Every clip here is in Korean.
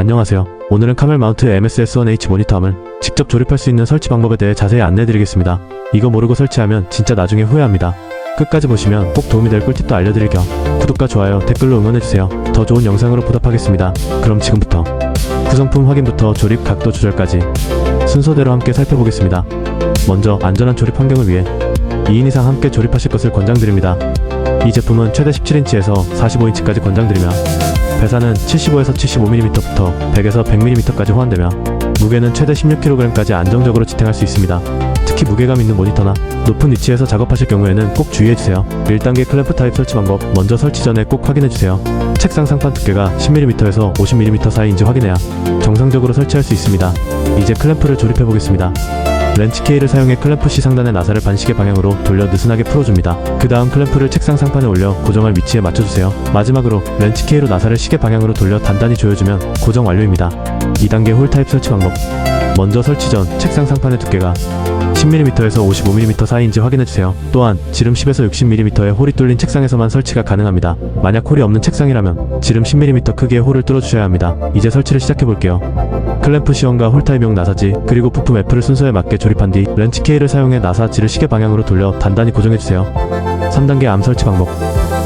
안녕하세요. 오늘은 카멜 마운트 MSS1H 모니터 함을 직접 조립할 수 있는 설치 방법에 대해 자세히 안내해드리겠습니다. 이거 모르고 설치하면 진짜 나중에 후회합니다. 끝까지 보시면 꼭 도움이 될 꿀팁도 알려드릴 겸 구독과 좋아요, 댓글로 응원해주세요. 더 좋은 영상으로 보답하겠습니다. 그럼 지금부터 구성품 확인부터 조립 각도 조절까지 순서대로 함께 살펴보겠습니다. 먼저 안전한 조립 환경을 위해 2인 이상 함께 조립하실 것을 권장드립니다. 이 제품은 최대 17인치에서 45인치까지 권장드리며 배사는 75에서 75mm부터 100에서 100mm까지 호환되며 무게는 최대 16kg까지 안정적으로 지탱할 수 있습니다. 특히 무게감 있는 모니터나 높은 위치에서 작업하실 경우에는 꼭 주의해주세요. 1단계 클램프 타입 설치 방법 먼저 설치 전에 꼭 확인해주세요. 책상 상판 두께가 10mm에서 50mm 사이인지 확인해야 정상적으로 설치할 수 있습니다. 이제 클램프를 조립해보겠습니다. 렌치 K를 사용해 클램프 C 상단의 나사를 반시계 방향으로 돌려 느슨하게 풀어줍니다. 그 다음 클램프를 책상 상판에 올려 고정할 위치에 맞춰주세요. 마지막으로 렌치 K로 나사를 시계 방향으로 돌려 단단히 조여주면 고정 완료입니다. 2단계 홀 타입 설치 방법 먼저 설치 전 책상 상판의 두께가 10mm에서 55mm 사이인지 확인해주세요. 또한 지름 10에서 60mm의 홀이 뚫린 책상에서만 설치가 가능합니다. 만약 홀이 없는 책상이라면 지름 10mm 크기의 홀을 뚫어주셔야 합니다. 이제 설치를 시작해볼게요. 클램프 시험과 홀타입용 나사지 그리고 부품 F를 순서에 맞게 조립한 뒤 렌치 K를 사용해 나사지를 시계 방향으로 돌려 단단히 고정해주세요. 3단계 암 설치 방법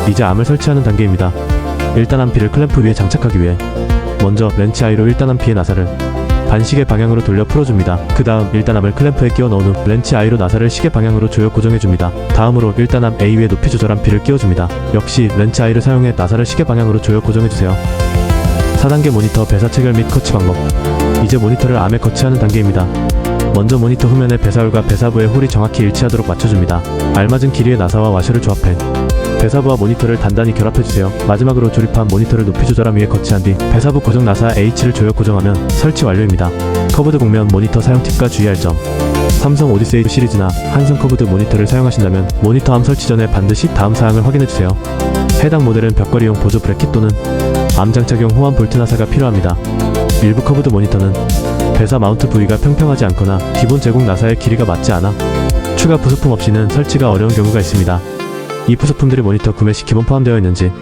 이제 암을 설치하는 단계입니다. 1단 암피를 클램프 위에 장착하기 위해 먼저 렌치 I로 1단 암피의 나사를 반시계 방향으로 돌려 풀어줍니다. 그 다음 1단암을 클램프에 끼워 넣은 후 렌치 I로 나사를 시계 방향으로 조여 고정해줍니다. 다음으로 1단암 A 위에 높이 조절한 피를 끼워줍니다. 역시 렌치 I를 사용해 나사를 시계 방향으로 조여 고정해주세요. 4단계 모니터 배사 체결 및 커치 방법 이제 모니터를 암에 거치하는 단계입니다. 먼저 모니터 후면의 배사홀과 배사부의 홀이 정확히 일치하도록 맞춰줍니다. 알맞은 길이의 나사와 와셔를 조합해 배사부와 모니터를 단단히 결합해주세요. 마지막으로 조립한 모니터를 높이 조절함 위에 거치한 뒤 배사부 고정 나사 H를 조여 고정하면 설치 완료입니다. 커브드 곡면 모니터 사용 팁과 주의할 점 삼성 오디세이 시리즈나 한성 커브드 모니터를 사용하신다면 모니터 암 설치 전에 반드시 다음 사항을 확인해주세요. 해당 모델은 벽걸이용 보조 브래킷 또는 암 장 착용 호환 볼트 나사가 필요합니다. 일부 커브드 모니터는 배사 마운트 부위가 평평하지 않거나 기본 제공 나사의 길이가 맞지 않아 추가 부속품 없이는 설치가 어려운 경우가 있습니다. 이 부속품들이 모니터 구매 시 기본 포함되어 있는지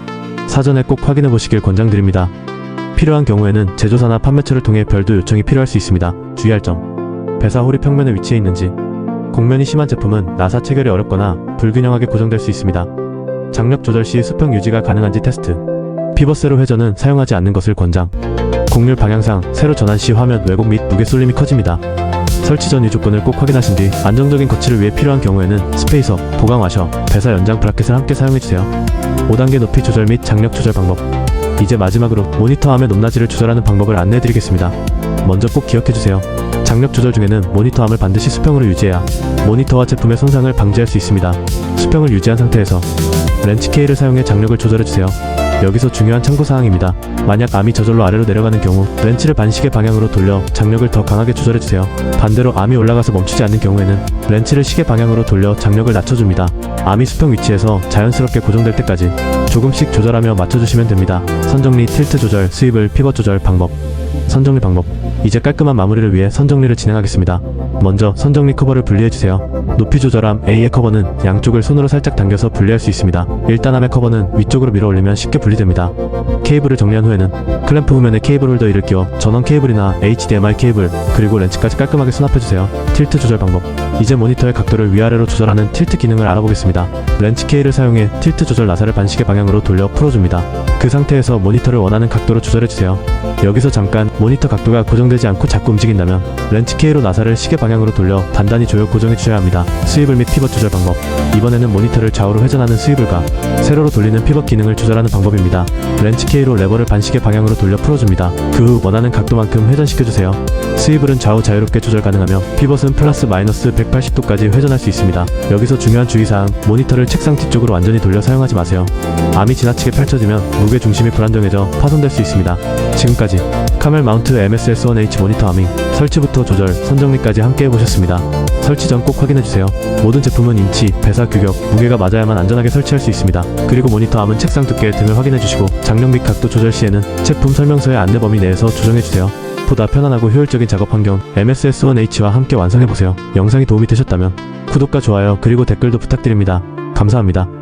사전에 꼭 확인해 보시길 권장드립니다. 필요한 경우에는 제조사나 판매처를 통해 별도 요청이 필요할 수 있습니다. 주의할 점 배사 홀이 평면에 위치해 있는지 곡면이 심한 제품은 나사 체결이 어렵거나 불균형하게 고정될 수 있습니다. 장력 조절 시 수평 유지가 가능한지 테스트 피벗 세로 회전은 사용하지 않는 것을 권장 곡률 방향상 세로 전환 시 화면 왜곡 및 무게 쏠림이 커집니다. 설치 전 이 조건을 꼭 확인하신 뒤 안정적인 거치를 위해 필요한 경우에는 스페이서, 보강 와셔, 배사 연장 브라켓을 함께 사용해주세요. 5단계 높이 조절 및 장력 조절 방법 이제 마지막으로 모니터 암의 높낮이를 조절하는 방법을 안내해드리겠습니다. 먼저 꼭 기억해주세요. 장력 조절 중에는 모니터 암을 반드시 수평으로 유지해야 모니터와 제품의 손상을 방지할 수 있습니다. 수평을 유지한 상태에서 렌치 K를 사용해 장력을 조절해주세요. 여기서 중요한 참고사항입니다. 만약 암이 저절로 아래로 내려가는 경우 렌치를 반시계 방향으로 돌려 장력을 더 강하게 조절해주세요. 반대로 암이 올라가서 멈추지 않는 경우에는 렌치를 시계 방향으로 돌려 장력을 낮춰줍니다. 암이 수평 위치에서 자연스럽게 고정될 때까지 조금씩 조절하며 맞춰주시면 됩니다. 선정리, 틸트 조절, 스윕을 피벗 조절 방법 선정리 방법 이제 깔끔한 마무리를 위해 선정리를 진행하겠습니다. 먼저 선정리 커버를 분리해주세요. 높이 조절함 A의 커버는 양쪽을 손으로 살짝 당겨서 분리할 수 있습니다. 1단함의 커버는 위쪽으로 밀어 올리면 쉽게 분리됩니다. 케이블을 정리한 후에는 클램프 후면에 케이블 홀더 이를 끼워 전원 케이블이나 HDMI 케이블 그리고 렌치까지 깔끔하게 수납해주세요. 틸트 조절 방법 이제 모니터의 각도를 위아래로 조절하는 틸트 기능을 알아보겠습니다. 렌치 K를 사용해 틸트 조절 나사를 반시계 방향으로 돌려 풀어줍니다. 그 상태에서 모니터를 원하는 각도로 조절해주세요. 여기서 잠깐 모니터 각도가 고정되지 않고 자꾸 움직인다면 렌치 K로 나사를 시계 방향으로 돌려 단단히 조여 고정해 주셔야 합니다. 스위블 및 피벗 조절 방법 이번에는 모니터를 좌우로 회전하는 스위블과 세로로 돌리는 피벗 기능을 조절하는 방법입니다. 렌치 K로 레버를 반시계 방향으로 돌려 풀어줍니다. 그 후 원하는 각도만큼 회전시켜주세요. 스위블은 좌우 자유롭게 조절 가능하며 피벗은 플러스 마이너스 180도까지 회전할 수 있습니다. 여기서 중요한 주의사항 모니터를 책상 뒤쪽으로 완전히 돌려 사용하지 마세요. 암이 지나치게 펼쳐지면 무게 중심이 불안정해져 파손될 수 있습니다. 지금까지 카멜 마운트 MSS1H 모니터 아밍 설치부터 조절, 선정리까지 함께 해보셨습니다. 설치 전 꼭 확인해주세요. 모든 제품은 인치, 배사 규격, 무게가 맞아야만 안전하게 설치할 수 있습니다. 그리고 모니터 암은 책상 두께 등을 확인해주시고 장력 및 각도 조절 시에는 제품 설명서의 안내 범위 내에서 조정해주세요. 보다 편안하고 효율적인 작업 환경 MSS1H와 함께 완성해보세요. 영상이 도움이 되셨다면 구독과 좋아요 그리고 댓글도 부탁드립니다. 감사합니다.